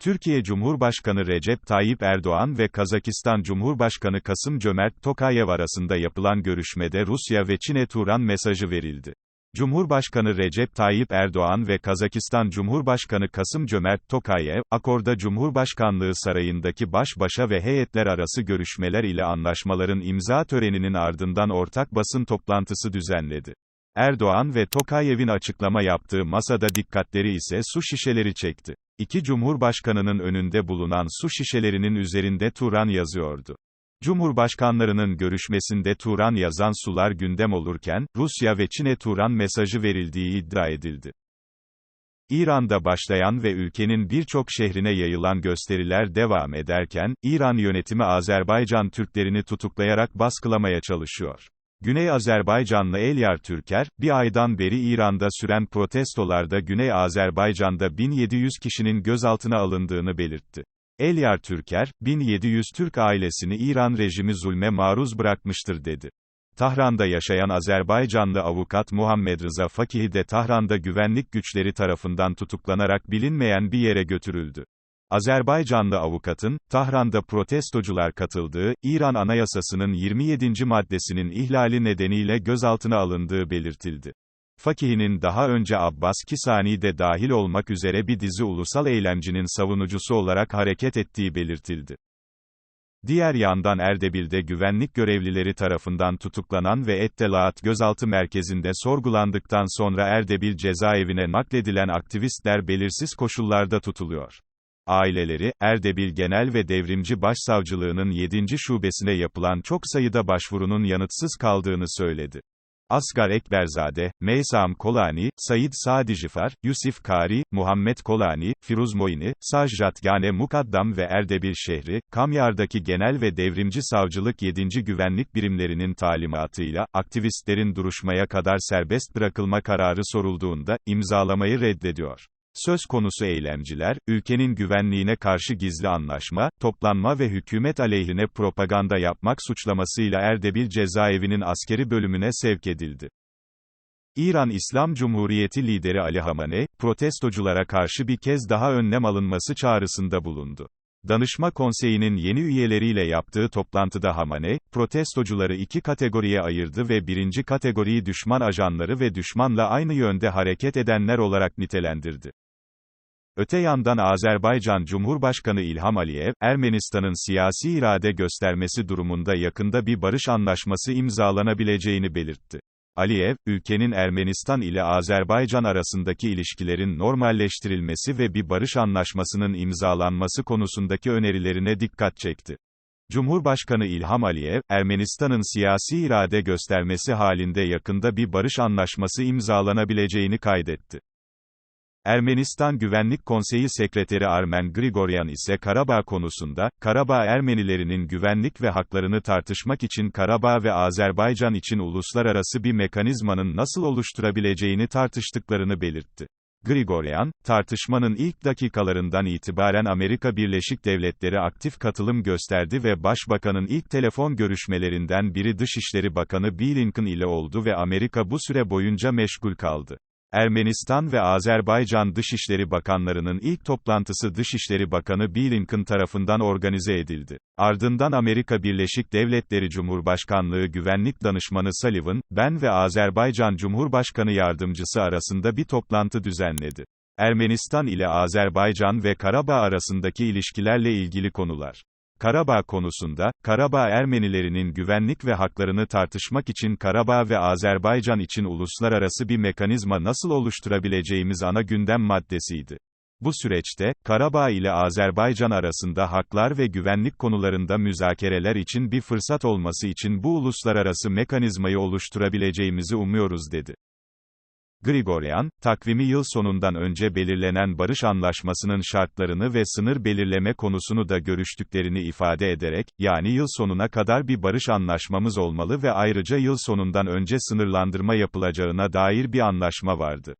Türkiye Cumhurbaşkanı Recep Tayyip Erdoğan ve Kazakistan Cumhurbaşkanı Kasım Cömert Tokayev arasında yapılan görüşmede Rusya ve Çin'e Turan mesajı verildi. Cumhurbaşkanı Recep Tayyip Erdoğan ve Kazakistan Cumhurbaşkanı Kasım Cömert Tokayev, Akorda Cumhurbaşkanlığı Sarayı'ndaki baş başa ve heyetler arası görüşmeler ile anlaşmaların imza töreninin ardından ortak basın toplantısı düzenledi. Erdoğan ve Tokayev'in açıklama yaptığı masada dikkatleri ise su şişeleri çekti. İki cumhurbaşkanının önünde bulunan su şişelerinin üzerinde Turan yazıyordu. Cumhurbaşkanlarının görüşmesinde Turan yazan sular gündem olurken, Rusya ve Çin'e Turan mesajı verildiği iddia edildi. İran'da başlayan ve ülkenin birçok şehrine yayılan gösteriler devam ederken, İran yönetimi Azerbaycan Türklerini tutuklayarak baskılamaya çalışıyor. Güney Azerbaycanlı Elyar Türker, bir aydan beri İran'da süren protestolarda Güney Azerbaycan'da 1700 kişinin gözaltına alındığını belirtti. Elyar Türker, 1700 Türk ailesini İran rejimi zulme maruz bırakmıştır dedi. Tahran'da yaşayan Azerbaycanlı avukat Muhammed Rıza Fakihi de Tahran'da güvenlik güçleri tarafından tutuklanarak bilinmeyen bir yere götürüldü. Azerbaycanlı avukatın, Tahran'da protestocular katıldığı, İran Anayasası'nın 27. maddesinin ihlali nedeniyle gözaltına alındığı belirtildi. Fakihinin daha önce Abbas Kisani de dahil olmak üzere bir dizi ulusal eylemcinin savunucusu olarak hareket ettiği belirtildi. Diğer yandan Erdebil'de güvenlik görevlileri tarafından tutuklanan ve Ettelaat gözaltı merkezinde sorgulandıktan sonra Erdebil cezaevine nakledilen aktivistler belirsiz koşullarda tutuluyor. Aileleri, Erdebil Genel ve Devrimci Başsavcılığının 7. şubesine yapılan çok sayıda başvurunun yanıtsız kaldığını söyledi. Asgar Ekberzade, Meysam Kolani, Said Sadicifar, Yusuf Kari, Muhammed Kolani, Firuz Moini, Sajjat Gane Mukaddam ve Erdebil şehri, Kamyar'daki Genel ve Devrimci Savcılık 7. Güvenlik Birimlerinin talimatıyla, aktivistlerin duruşmaya kadar serbest bırakılma kararı sorulduğunda, imzalamayı reddediyor. Söz konusu eylemciler, ülkenin güvenliğine karşı gizli anlaşma, toplanma ve hükümet aleyhine propaganda yapmak suçlamasıyla Erdebil cezaevinin askeri bölümüne sevk edildi. İran İslam Cumhuriyeti lideri Ali Hamaney, protestoculara karşı bir kez daha önlem alınması çağrısında bulundu. Danışma Konseyi'nin yeni üyeleriyle yaptığı toplantıda Hamaney, protestocuları iki kategoriye ayırdı ve birinci kategoriyi düşman ajanları ve düşmanla aynı yönde hareket edenler olarak nitelendirdi. Öte yandan Azerbaycan Cumhurbaşkanı İlham Aliyev, Ermenistan'ın siyasi irade göstermesi durumunda yakında bir barış anlaşması imzalanabileceğini belirtti. Aliyev, ülkenin Ermenistan ile Azerbaycan arasındaki ilişkilerin normalleştirilmesi ve bir barış anlaşmasının imzalanması konusundaki önerilerine dikkat çekti. Cumhurbaşkanı İlham Aliyev, Ermenistan'ın siyasi irade göstermesi halinde yakında bir barış anlaşması imzalanabileceğini kaydetti. Ermenistan Güvenlik Konseyi Sekreteri Armen Grigoryan ise Karabağ konusunda, Karabağ Ermenilerinin güvenlik ve haklarını tartışmak için Karabağ ve Azerbaycan için uluslararası bir mekanizmanın nasıl oluşturabileceğini tartıştıklarını belirtti. Grigoryan, tartışmanın ilk dakikalarından itibaren Amerika Birleşik Devletleri aktif katılım gösterdi ve Başbakanın ilk telefon görüşmelerinden biri Dışişleri Bakanı Blinken ile oldu ve Amerika bu süre boyunca meşgul kaldı. Ermenistan ve Azerbaycan Dışişleri Bakanlarının ilk toplantısı Dışişleri Bakanı Blinken tarafından organize edildi. Ardından Amerika Birleşik Devletleri Cumhurbaşkanlığı Güvenlik Danışmanı Sullivan, ben ve Azerbaycan Cumhurbaşkanı Yardımcısı arasında bir toplantı düzenledi. Ermenistan ile Azerbaycan ve Karabağ arasındaki ilişkilerle ilgili konular. Karabağ konusunda, Karabağ Ermenilerinin güvenlik ve haklarını tartışmak için Karabağ ve Azerbaycan için uluslararası bir mekanizma nasıl oluşturabileceğimiz ana gündem maddesiydi. Bu süreçte, Karabağ ile Azerbaycan arasında haklar ve güvenlik konularında müzakereler için bir fırsat olması için bu uluslararası mekanizmayı oluşturabileceğimizi umuyoruz dedi. Grigoryan, takvimi yıl sonundan önce belirlenen barış anlaşmasının şartlarını ve sınır belirleme konusunu da görüştüklerini ifade ederek, yani yıl sonuna kadar bir barış anlaşmamız olmalı ve ayrıca yıl sonundan önce sınırlandırma yapılacağına dair bir anlaşma vardı.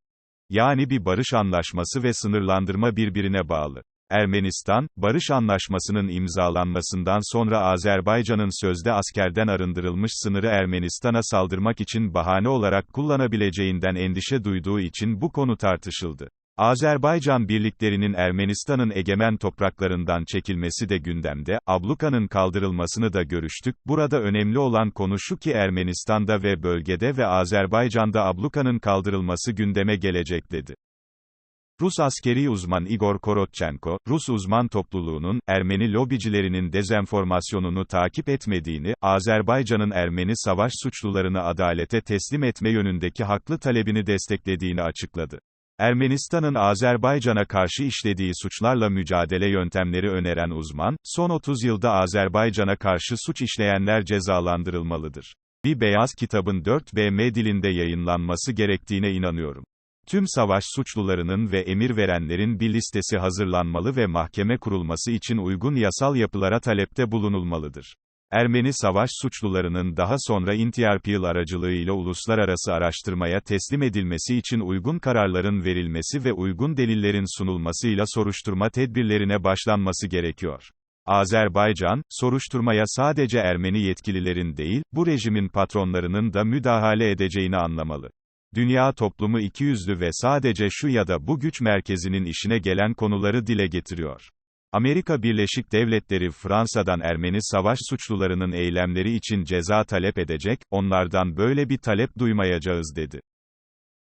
Yani bir barış anlaşması ve sınırlandırma birbirine bağlı. Ermenistan, barış anlaşmasının imzalanmasından sonra Azerbaycan'ın sözde askerden arındırılmış sınırı Ermenistan'a saldırmak için bahane olarak kullanabileceğinden endişe duyduğu için bu konu tartışıldı. Azerbaycan birliklerinin Ermenistan'ın egemen topraklarından çekilmesi de gündemde, ablukanın kaldırılmasını da görüştük, burada önemli olan konu şu ki Ermenistan'da ve bölgede ve Azerbaycan'da ablukanın kaldırılması gündeme gelecek dedi. Rus askeri uzman Igor Korotchenko, Rus uzman topluluğunun, Ermeni lobicilerinin dezenformasyonunu takip etmediğini, Azerbaycan'ın Ermeni savaş suçlularını adalete teslim etme yönündeki haklı talebini desteklediğini açıkladı. Ermenistan'ın Azerbaycan'a karşı işlediği suçlarla mücadele yöntemleri öneren uzman, son 30 yılda Azerbaycan'a karşı suç işleyenler cezalandırılmalıdır. Bir beyaz kitabın 4 BM dilinde yayınlanması gerektiğine inanıyorum. Tüm savaş suçlularının ve emir verenlerin bir listesi hazırlanmalı ve mahkeme kurulması için uygun yasal yapılara talepte bulunulmalıdır. Ermeni savaş suçlularının daha sonra Interpol aracılığıyla uluslararası araştırmaya teslim edilmesi için uygun kararların verilmesi ve uygun delillerin sunulmasıyla soruşturma tedbirlerine başlanması gerekiyor. Azerbaycan, soruşturmaya sadece Ermeni yetkililerin değil, bu rejimin patronlarının da müdahale edeceğini anlamalı. Dünya toplumu ikiyüzlü ve sadece şu ya da bu güç merkezinin işine gelen konuları dile getiriyor. Amerika Birleşik Devletleri Fransa'dan Ermeni savaş suçlularının eylemleri için ceza talep edecek, onlardan böyle bir talep duymayacağız dedi.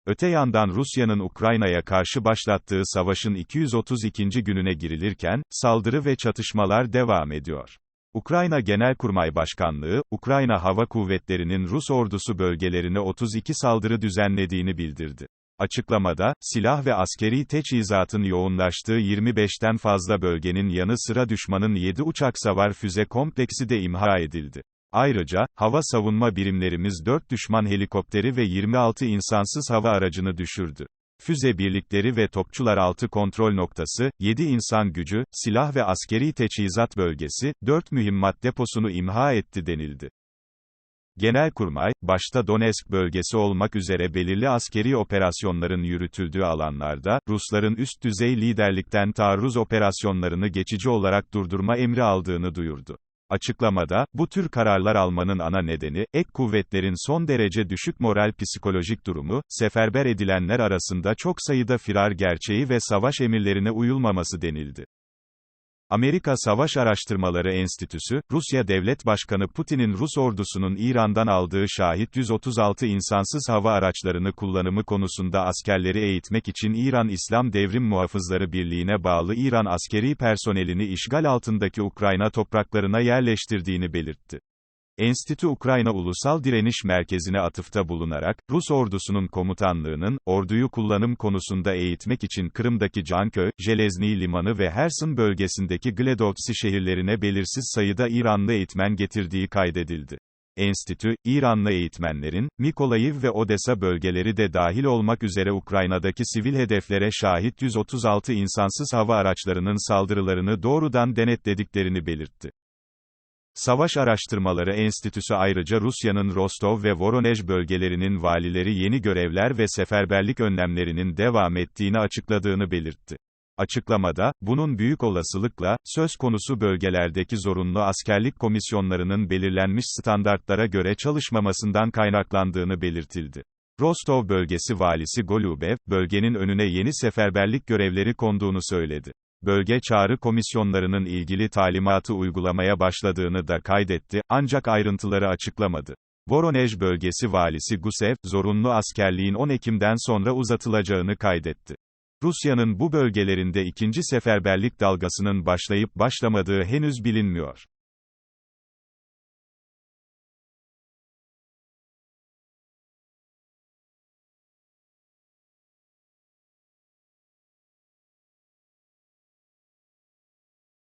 Öte yandan Rusya'nın Ukrayna'ya karşı başlattığı savaşın 232. gününe girilirken, saldırı ve çatışmalar devam ediyor. Ukrayna Genelkurmay Başkanlığı, Ukrayna Hava Kuvvetleri'nin Rus ordusu bölgelerine 32 saldırı düzenlediğini bildirdi. Açıklamada, silah ve askeri teçhizatın yoğunlaştığı 25'ten fazla bölgenin yanı sıra düşmanın 7 uçak savar füze kompleksi de imha edildi. Ayrıca, hava savunma birimlerimiz 4 düşman helikopteri ve 26 insansız hava aracını düşürdü. Füze birlikleri ve topçular altı kontrol noktası, 7 insan gücü, silah ve askeri teçhizat bölgesi, 4 mühimmat deposunu imha etti denildi. Genelkurmay, başta Donetsk bölgesi olmak üzere belirli askeri operasyonların yürütüldüğü alanlarda, Rusların üst düzey liderlikten taarruz operasyonlarını geçici olarak durdurma emri aldığını duyurdu. Açıklamada, bu tür kararlar almanın ana nedeni, ek kuvvetlerin son derece düşük moral psikolojik durumu, seferber edilenler arasında çok sayıda firar gerçeği ve savaş emirlerine uyulmaması denildi. Amerika Savaş Araştırmaları Enstitüsü, Rusya Devlet Başkanı Putin'in Rus ordusunun İran'dan aldığı şahit 136 insansız hava araçlarını kullanımı konusunda askerleri eğitmek için İran İslam Devrim Muhafızları Birliği'ne bağlı İran askeri personelini işgal altındaki Ukrayna topraklarına yerleştirdiğini belirtti. Enstitü Ukrayna Ulusal Direniş Merkezi'ne atıfta bulunarak, Rus ordusunun komutanlığının, orduyu kullanım konusunda eğitmek için Kırım'daki Canköy, Jelezny Limanı ve Herson bölgesindeki Gledovsi şehirlerine belirsiz sayıda İranlı eğitmen getirdiği kaydedildi. Enstitü, İranlı eğitmenlerin, Mikolayiv ve Odessa bölgeleri de dahil olmak üzere Ukrayna'daki sivil hedeflere şahit 136 insansız hava araçlarının saldırılarını doğrudan denetlediklerini belirtti. Savaş Araştırmaları Enstitüsü ayrıca Rusya'nın Rostov ve Voronej bölgelerinin valileri yeni görevler ve seferberlik önlemlerinin devam ettiğini açıkladığını belirtti. Açıklamada, bunun büyük olasılıkla, söz konusu bölgelerdeki zorunlu askerlik komisyonlarının belirlenmiş standartlara göre çalışmamasından kaynaklandığını belirtildi. Rostov bölgesi valisi Golubev, bölgenin önüne yeni seferberlik görevleri konduğunu söyledi bölge çağrı komisyonlarının ilgili talimatı uygulamaya başladığını da kaydetti, ancak ayrıntıları açıklamadı. Voronej bölgesi valisi Gusev, zorunlu askerliğin 10 Ekim'den sonra uzatılacağını kaydetti. Rusya'nın bu bölgelerinde ikinci seferberlik dalgasının başlayıp başlamadığı henüz bilinmiyor.